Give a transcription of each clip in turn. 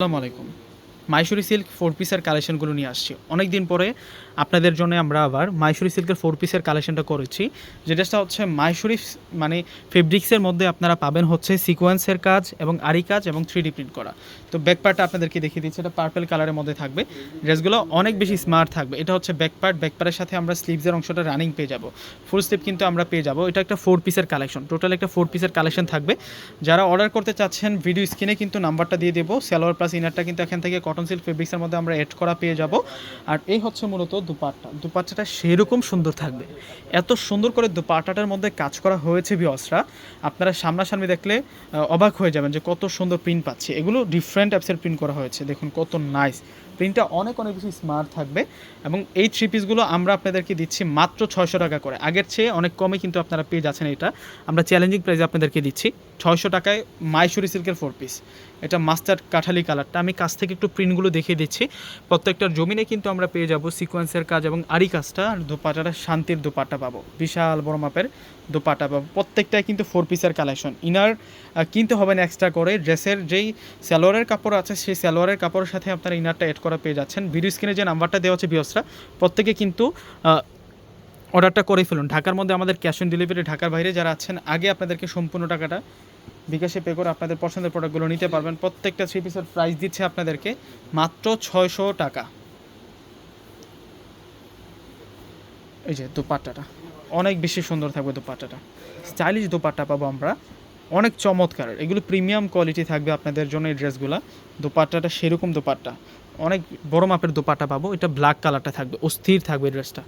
আসসালামু আলাইকুম। Mysuri silk four পিসের কালেকশনগুলো নিয়ে আসছি। অনেক দিন পরে আপনাদের জন্য আমরা আবার মাইসুরি সিল্কের ফোর পিসের কালেকশনটা করেছি। যেটা হচ্ছে মাইসুরি মানে ফেব্রিক্সের মধ্যে আপনারা পাবেন হচ্ছে সিকোয়েন্সের কাজ এবং আরি কাজ এবং থ্রি ডি প্রিন্ট করা। তো ব্যাক পার্টটা আপনাদেরকে দেখিয়ে দিচ্ছি। এটা পার্পেল কালারের মধ্যে থাকবে। ড্রেসগুলো অনেক বেশি স্মার্ট থাকবে। এটা হচ্ছে ব্যাক পার্ট ব্যাক পার্টের সাথে আমরা স্লিভসের অংশটা রানিং পেয়ে যাব। ফুল স্লিভ কিন্তু আমরা পেয়ে যাব। এটা একটা ফোর পিসের কালেকশন টোটাল একটা ফোর পিসের কালেকশন থাকবে। যারা অর্ডার করতে চাচ্ছেন ভিডিও স্ক্রিনে কিন্তু নাম্বারটা দিয়ে দেবো। সালোয়ার প্লাস ইনারটা কিন্তু এখান থেকে কটন সিল্ক ফেব্রিক্সের মধ্যে আমরা এড করা পেয়ে যাব। আর এই হচ্ছে মূলত দুপাট্টা। দুপাট্টাটা সেরকম সুন্দর থাকবে। এত সুন্দর করে দুপাট্টাটার মধ্যে কাজ করা হয়েছে বিয়সরা আপনারা সামনাসামনি দেখলে অবাক হয়ে যাবেন যে কত সুন্দর প্রিন্ট পাচ্ছে। এগুলো ডিফারেন্ট অ্যাপসের প্রিন্ট করা হয়েছে। দেখুন কত নাইস প্রিন্টটা অনেক অনেক বেশি স্মার্ট থাকবে। এবং এই থ্রি পিসগুলো আমরা আপনাদেরকে দিচ্ছি মাত্র ছয়শো টাকা করে। আগের চেয়ে অনেক কমে কিন্তু আপনারা পেয়ে যাচ্ছেন এটা। আমরা চ্যালেঞ্জিং প্রাইসে আপনাদেরকে দিচ্ছি ছয়শো টাকায় মাইসুরি সিল্কের ফোর পিস এটা মাস্টার্ড কাঠালি কালারটা আমি কাছ থেকে একটু প্রিন্টগুলো দেখিয়ে দিচ্ছি। প্রত্যেকটার জমিনে কিন্তু আমরা পেয়ে যাব সিকোয়েন্সের কাজ এবং আরি কাজটা। আর দোপাটাটা শান্তির দোপাট্টা পাবো। বিশাল বড় মাপের দোপাট্টা পাবো। প্রত্যেকটাই কিন্তু ফোর পিসের কালেকশন ইনার কিনতে হবে না এক্সট্রা করে। ড্রেসের যেই সালোয়ারের কাপড় আছে, সেই সালোয়ারের কাপড়ের সাথে আপনারা ইনারটা অ্যাড করা পেয়ে যাচ্ছেন। ভিডিও স্ক্রিনে যে নাম্বারটা দেওয়া আছে বিয়সরা প্রত্যেকে কিন্তু অর্ডারটা করে ফেলুন। ঢাকার মধ্যে আমাদের ক্যাশ অন ডেলিভারি, ঢাকার বাইরে যারা আছেন, আগে আপনাদেরকে সম্পূর্ণ টাকাটা বিকাশে পে করে আপনাদের পছন্দের প্রোডাক্টগুলো নিতে পারবেন। প্রত্যেকটা থ্রি পিসের প্রাইস দিচ্ছে আপনাদেরকে মাত্র ছয়শো টাকা। এই যে দোপাট্টাটা, অনেক বেশি সুন্দর থাকবে দোপাট্টাটা। স্টাইলিশ দোপাট্টা পাবো আমরা। অনেক চমৎকার এগুলো প্রিমিয়াম কোয়ালিটি থাকবে আপনাদের জন্য এই ড্রেসগুলো। দোপাট্টাটা সেরকম দোপাট্টা। অনেক বড় মাপের দোপাট্টা পাবো। এটা ব্ল্যাক কালারটা থাকবে। অস্থির থাকবে এই ড্রেসটা।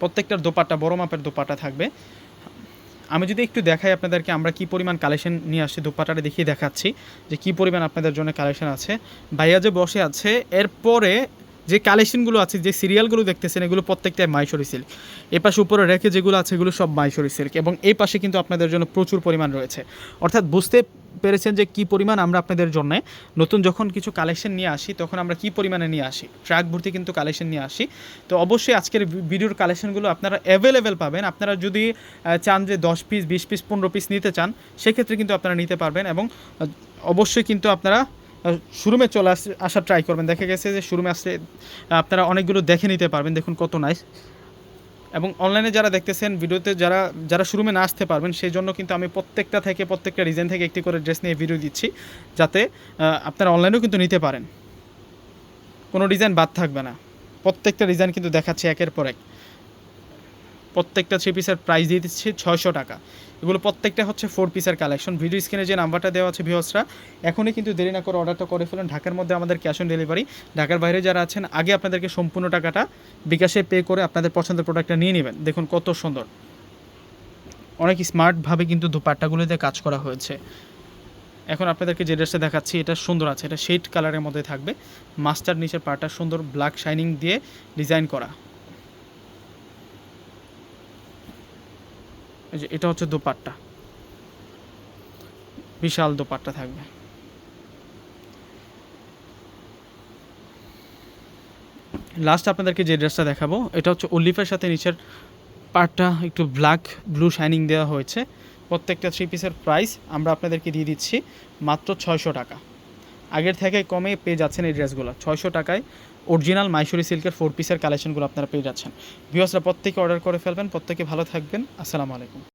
প্রত্যেকটার দোপাট্টা, বড় মাপের দোপাট্টা থাকবে। আমি যদি একটু দেখাই আপনাদেরকে আমরা কি পরিমাণ কালেকশন নিয়ে আসছি, দোপাট্টাটা দেখিয়ে দেখাচ্ছি যে কি পরিমাণ আপনাদের জন্য কালেকশন আছে। ভাইয়া যে বসে আছে, এরপরে যে কালেকশনগুলো আছে, যে সিরিয়ালগুলো দেখতেছেন, এগুলো প্রত্যেকটাই মাইশরি সিল্ক। এ পাশে উপরে রেখে যেগুলো আছে, এগুলো সব মাইশরি সিল্ক এবং এই পাশে কিন্তু আপনাদের জন্য প্রচুর পরিমাণ রয়েছে। অর্থাৎ বুঝতে পেরেছেন যে কি পরিমাণ আমরা আপনাদের জন্য নতুন যখন কিছু কালেকশন নিয়ে আসি, তখন আমরা কি পরিমাণে নিয়ে আসি। ট্র্যাক ভর্তি কিন্তু কালেকশন নিয়ে আসি। তো অবশ্যই আজকের ভিডিওর কালেকশনগুলো আপনারা অ্যাভেলেবেল পাবেন। আপনারা যদি চান যে দশ পিস বিশ পিস পনেরো পিস নিতে চান, সেক্ষেত্রে কিন্তু আপনারা নিতে পারবেন এবং অবশ্যই কিন্তু আপনারা শোরুমে চলে আস, আসার ট্রাই করবেন। দেখা গেছে যে শোরুমে আসলে আপনারা অনেকগুলো দেখে নিতে পারবেন দেখুন কত নাইস এবং অনলাইনে যারা দেখতেছেন ভিডিওতে যারা যারা শোরুমে না আসতে পারবেন, সেই জন্য কিন্তু আমি প্রত্যেকটা থেকে, প্রত্যেকটা ডিজাইন থেকে একটি করে ড্রেস নিয়ে ভিডিও দিচ্ছি, যাতে আপনারা অনলাইনেও কিন্তু নিতে পারেন। কোনো ডিজাইন বাদ থাকবে না। প্রত্যেকটা ডিজাইন কিন্তু দেখাচ্ছে একের পর এক। প্রত্যেকটা থ্রি পিসের প্রাইস দিয়ে দিচ্ছি ছয়শো টাকা। এগুলো প্রত্যেকটা হচ্ছে ফোর পিসের কালেকশন ভিডিও স্ক্রিনে যে নাম্বারটা দেওয়া আছে ভিওসরা এখনই কিন্তু দেরি না করে অর্ডারটা করে ফেলুন। ঢাকার মধ্যে আমাদের ক্যাশ অন ডেলিভারি ঢাকার বাইরে যারা আছেন, আগে আপনাদেরকে সম্পূর্ণ টাকাটা বিকাশে পে করে আপনাদের পছন্দের প্রোডাক্টটা নিয়ে নেবেন। দেখুন কত সুন্দর। অনেক স্মার্টভাবে কিন্তু দুপাট্টাগুলোতে কাজ করা হয়েছে। এখন আপনাদেরকে যে ড্রেসটা দেখাচ্ছি, এটা সুন্দর আছে। এটা শেড কালারের মধ্যে থাকবে। মাস্টার নিচের পার্টটা সুন্দর ব্ল্যাক শাইনিং দিয়ে ডিজাইন করা। এই যে এটা হচ্ছে দোপাট্টা। বিশাল দোপাট্টা থাকবে। লাস্ট আপনাদেরকে যে ড্রেসটা দেখাবো, এটা হচ্ছে অলিফের সাথে নিচের পার্টটা একটু ব্ল্যাক ব্লু শাইনিং দেওয়া হয়েছে। প্রত্যেকটা থ্রি পিসের প্রাইস আমরা আপনাদেরকে দিয়ে দিচ্ছি মাত্র ছয়শো টাকা। আগের থেকে কমে পেয়ে যাচ্ছেন এই ড্রেসগুলো। ছয়শো টাকায় অরিজিনাল মাইসুরি সিল্কের ফোর পিসের কালেকশনগুলো আপনারা পেয়ে যাচ্ছেন। ভিউয়ার্সরা প্রত্যেকে অর্ডার করে ফেলবেন, প্রত্যেকে ভালো থাকবেন। আসসালামু আলাইকুম।